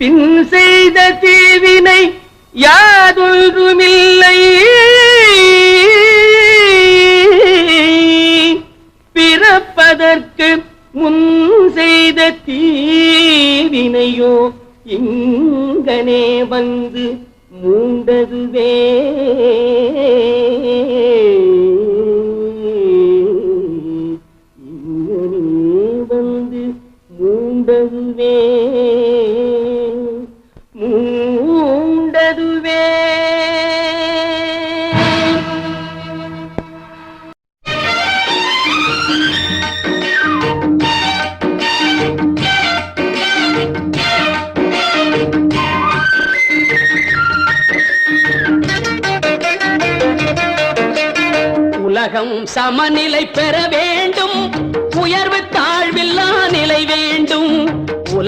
பின் செய்த தீவினை யாதொன்றுமில்லை. பிறப்பதற்கு முன் செய்த தீவினையோ இங்கனே வந்து மூண்டதுவே.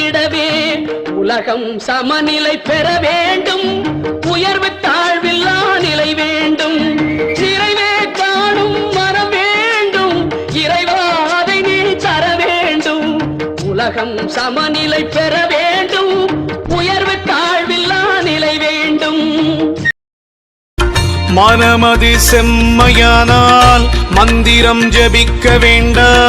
நிலைத்திடவே உலகம் சமநிலை பெற வேண்டும். உயர்வு தாழ்வில்லா நிலை வேண்டும். சிறைவே காணும் மரம் வேண்டும். இறைவா அதை நீ தர வேண்டும். உலகம் சமநிலை பெற வேண்டும். உயர்வு தாழ்வில்லா நிலை வேண்டும். மனமதி செம்மையானால் மந்திரம் ஜபிக்க வேண்டாம்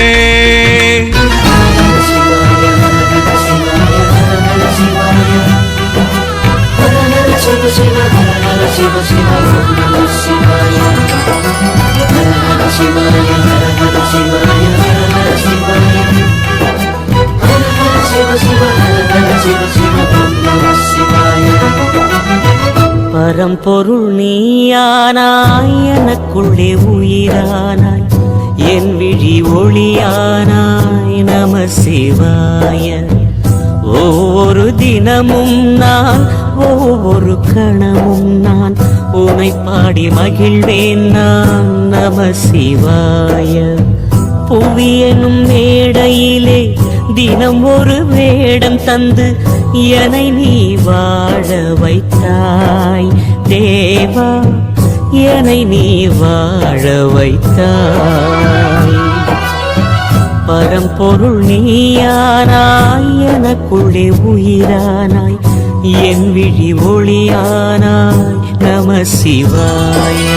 பரம்பொருள் நீயானாய் எனக்குள்ளே உயிரானாய் என் விழி ஒளியானாய் நம சிவாய. ஒவ்வொரு தினமும் நான் ஒவ்வொரு கணமும் நான் உமை பாடி மகிழ்வேன். நான் நம சிவாய. புவியனும் மேடையிலே தினம் ஒரு வேடம் தந்து என்னை நீ வாழ வைத்தாய். தேவா என்னை நீ வாழ வைத்தாய். பரம்பொருள் நீயானாய் எனக்குள்ளே உயிரானாய். என் விழி ஒளியானாய் நம சிவாய.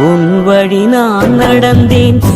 உன் வழி வழி நான் நடந்தேன்.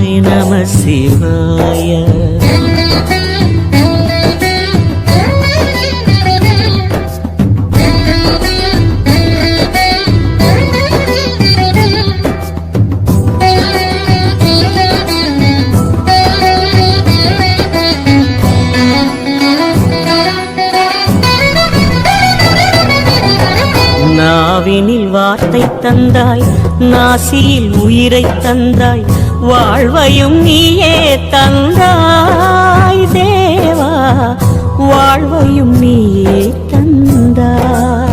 நம சிவாய. நாவினில் வார்த்தை தந்தாய் நாசியில் உயிரை தந்தாய் வாழ்வையும் நீயே தந்தாய் தேவா. வாழ்வையும் நீயே தந்தாய்.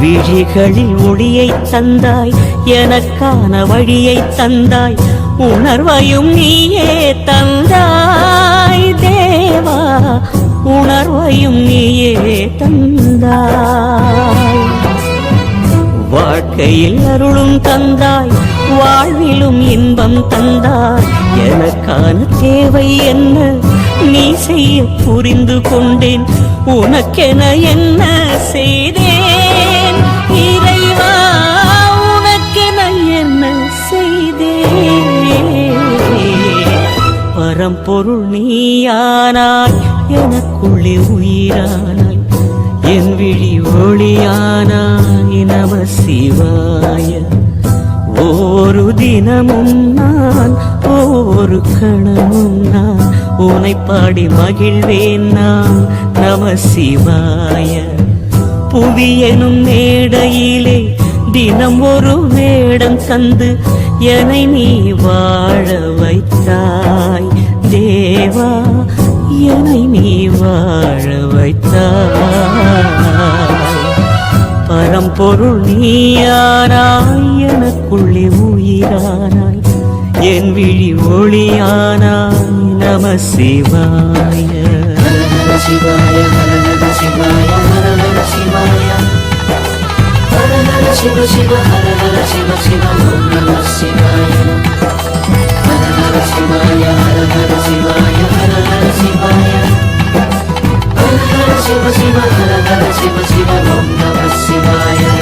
விழிகளில் ஒளியை தந்தாய் எனக்கான வழியை தந்தாய் உணர்வையும் நீயே தந்தாய் தேவா. உணர்வையும் நீயே தந்தாய். வாழ்க்கையில் அருளும் தந்தாய் வாழ்விலும் இன்பம் தந்தார். எனக்கான தேவை என்ன? நீ செய்ய புரிந்து கொண்டேன். உனக்கென என்ன செய்தேன்? இறைவா உனக்கென என்ன செய்தேன்? பரம்பொருள் நீயானாய் எனக்குள்ளே உயிரானாய். என் விழி ஒளியானாய் நம சிவா. தினமும் நான் ஒவ்வொரு கணமும் நான் உனை பாடி மகிழ்வேன் நான். நம சிவாய. புவியனும் மேடையிலே தினம் ஒரு வேடம் தந்து என்னை நீ வாழ வைத்தாய். தேவா என்னை நீ வாழ வைத்தாய். பரம்பொருள் நீயாராய் எனக்குள்ளே உயிரானாய் என் விழி ஒளியானாய். நம சிவாய. சிவாய சிவாய சிவ சிவ ஹர ஹர சிவ சிவ ஓம் நம சிவாய ஹர ஹர சிவாய ஹர ஹர சிவாய ஹர ஹர சிவாய ஹர ஹர சிவ சிவ ஹர ஹர சிவ சிவ ஓம் நம சிவாய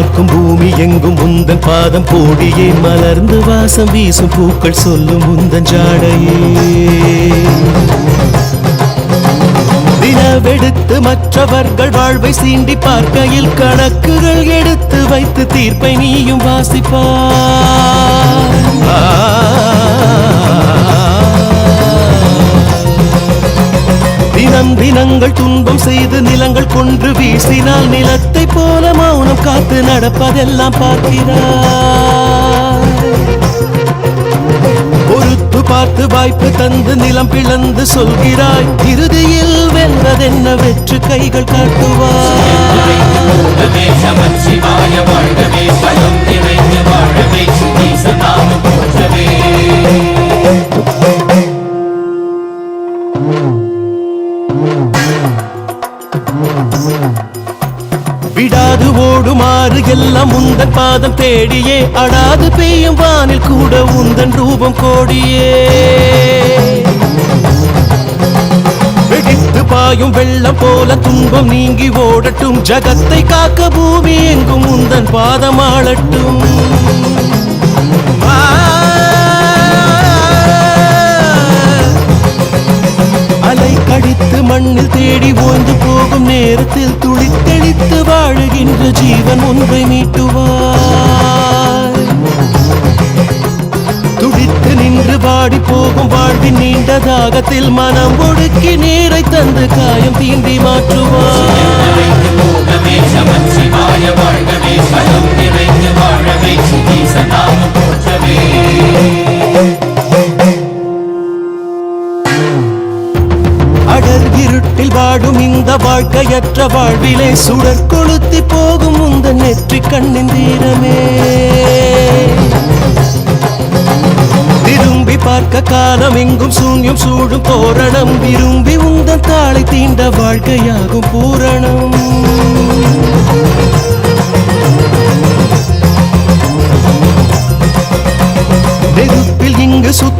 பார்க்கும் பூமி எங்கும் உந்தன் பாதம் கோடியே. மலர்ந்து வாசம் வீசும் பூக்கள் சொல்லும் உந்தன் ஜாடையே. தினவெடுத்து மற்றவர்கள் வாழ்வை சீண்டி பார்க்கையில் கணக்குகள் எடுத்து வைத்து தீர்ப்பை நீயும் வாசிப்பார் தினம் தினங்கள் துன்பம் செய்து நிலங்கள் கொன்று வீசினால் நிலத்தை போல மௌனம் காத்து நடப்பதெல்லாம் பார்க்கிறார் பொறுத்து பார்த்து வாய்ப்பு தந்து நிலம் பிளந்து சொல்கிறாய். இறுதியில் வென்றதென்ன வெற்று கைகள் காட்டுவார் விடாது ஓடுமாறு எல்லாம் உந்தன் பாதம் தேடியே. அடாது பெய்யும் வானில் கூட உந்தன் ரூபம் கோடியே. வெடித்து பாயும் வெள்ளம் போல துன்பம் நீங்கி ஓடட்டும். ஜகத்தை காக்க பூமி எங்கும் உந்தன் பாதமாளட்டும் அலை கடித்து மண்ணில் தேடி ஓய்ந்து போகும் நேரத்தில் துளித்தெளித்து வாழுகின்ற ஜீவன் ஒன்றை மீட்டுவார். துடித்து நின்று வாடி போகும் வாழ்வின் நீண்ட தாகத்தில் மனம் ஒடுக்கி நீரை தந்து காயம் தீண்டி மாற்றுவார். இருட்டில் வாடும் இந்த வாழ்க்கையற்ற வாழ்விலே சுடர் கொளுத்தி போகும் உந்த நெற்றி கண்ணின் தீரமே. திரும்பி பார்க்க காலம் எங்கும் சூன்யம் சூடும் தோரணம் விரும்பி உந்த தாளை தீண்ட வாழ்க்கையாகும் பூரணம். நெருப்பில் இங்கு சுத்த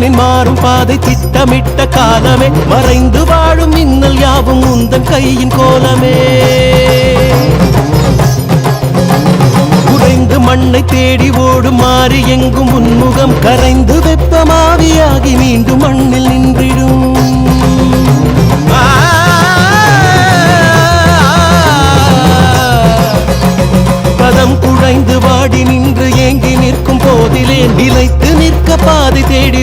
அடர்ந்த மாறும் பாதை திட்டமிட்ட காலமே மறைந்து வாழும் மின்னல் யாவும் உந்தன் கையின் கோலமே. குறைந்து மண்ணை தேடி ஓடும் மாறி எங்கும் உன்முகம் கரைந்து வெப்பமாவியாகி மீண்டும் மண்ணில் நின்றிடும். ஆ குழைந்து வாடி நின்று ஏங்கி நிற்கும் போதிலே நிலைத்து நிற்க பாதை தேடி